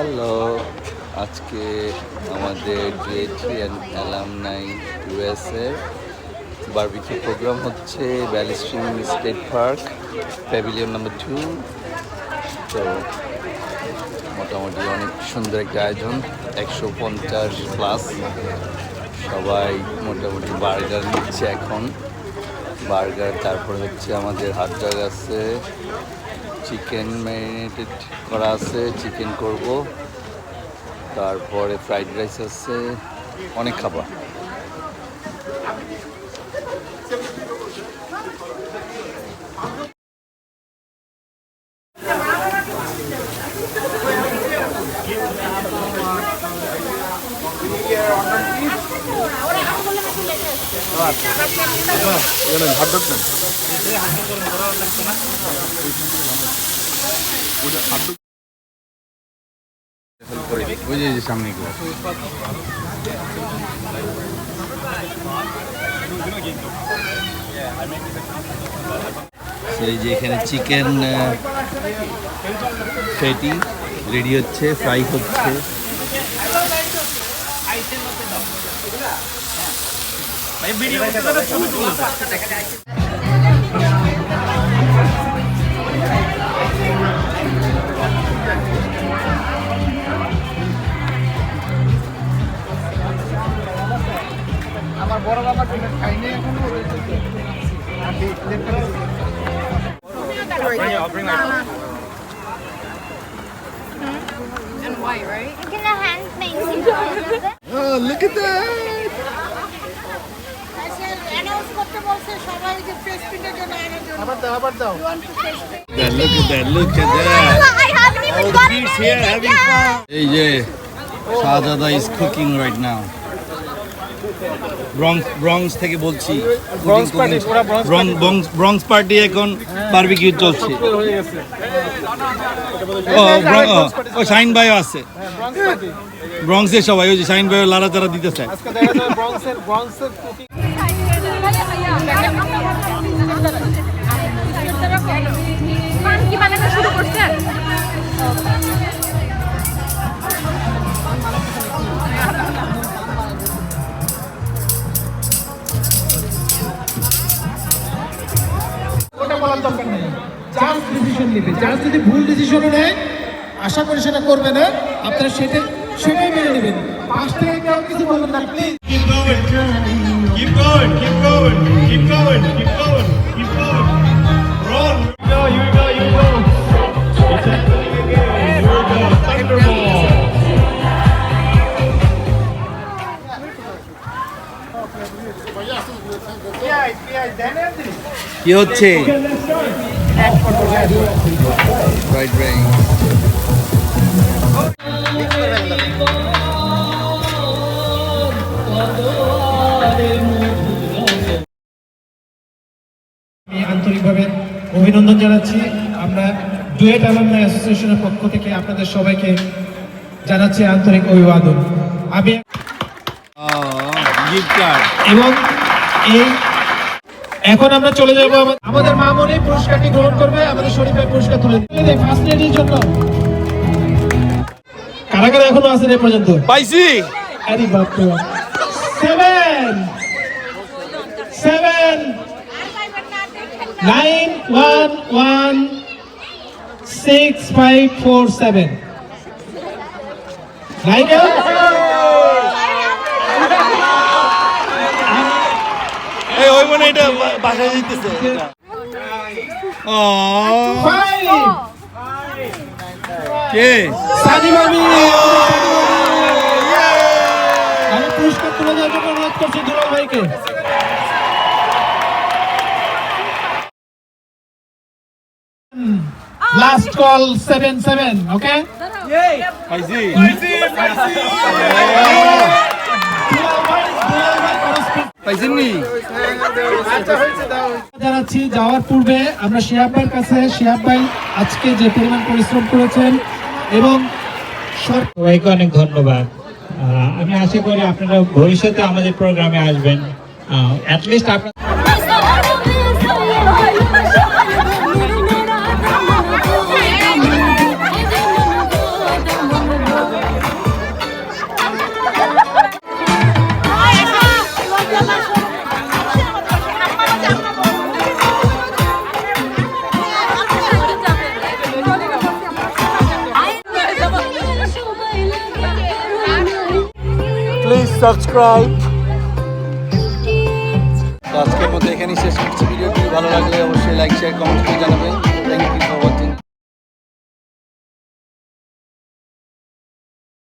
Hello, আজকে আমাদের DATN alumni USA barbecue programme হচ্ছে ব্যালিস্ট্রিং state park, pavilion number two. তো মোটামুটি অনেক সুন্দর একটা আয়োজন, একশো পঞ্চাশ প্লাস। সবাই মোটামুটি বার্গার নিচ্ছে এখন। বার্গার, তারপর হচ্ছে আমাদের হাট আছে। চিকেন ম্যারিনেটেড করা আছে চিকেন করব। তারপরে ফ্রাইড রাইস আছে অনেক খাবার। ওই যে সামনে সেই যে এখানে চিকেন ফেটি রেডি হচ্ছে ফ্রাই হচ্ছে। আমার বড় বাবা টিকিট খাইনি এখনো আমি প্লেটটা And white, right? Can the hand things in Oh, look at that! Announce করতে বলছে সবাই যে ফেস প্রিন্টের জন্য আনার জন্য আবার দাও আবার দাও look at that look at that I haven't even got it. here having fun এই যে Shahzada is cooking right now Bronx Bronx থেকে বলছি। পুরা ব্রংস ব্রংস পার্টি এখন বারবিকিউ চলছে। ও ও, শাইন ভাইও আছে। ব্রংসের সবাই ওই যে শাইন ভাইও লারা চারা দিতেছে। আজকে দেখা যাবে ব্রংসের ব্রংসের বলার দরকার নেই চার্জ ডিসিশন নেবে চার্জ যদি ভুল ডিসিশনও নেয়, আশা করি সেটা করবে না আপনারা সেটা সেটাই মেনে নেবেন পাশ থেকে কেউ কিছু বলবেন না please Keep going. Keep going. Keep going. Keep going. কি হচ্ছে? অভিনন্দন জানাচ্ছি। আমরা ডুয়েট অ্যালামনাই অ্যাসোসিয়েশনের পক্ষ থেকে আপনাদের সবাইকে জানাচ্ছি আন্তরিক অভিবাদন। আমি গিফট কার্ড এবং এই এখন আমরা চলে যাব আমা- আমাদের মামনি পুরস্কারটি গ্রহণ করবে আমাদের শরীফ ভাই পুরস্কার তুলে দেবে ফার্স্ট লেডির জন্য। কারা কারা এখনও আছেন এ পর্যন্ত। পাইছি। আরে বাপ রে seven seven nine one one six five four seven নাইকা এই ওই মনে এটা বাসায় দিতেছে কে? সানি মামি আমি পুরস্কার তুলে দেওয়ার জন্য অনুরোধ করছি দুলাল ভাইকে। Last call seven seven okay জানাচ্ছি যাওয়ার পূর্বে আমরা শিহাব ভাইয়ের কাছে শিহাব ভাই আজকে যে পরিমাণ পরিশ্রম করেছেন এবং সবাইকে অনেক ধন্যবাদ। আহ, আমি আশা করি আপনারা ভবিষ্যতে আমাদের প্রোগ্রামে আসবেন। অ্যাটলিস্ট আপনার সাবস্ক্রাইব আজকের মতো এখানেই শেষ করছি। ভিডিওটি ভালো লাগলে অবশ্যই লাইক শেয়ার কমেন্ট করে জানাবেন। Thank you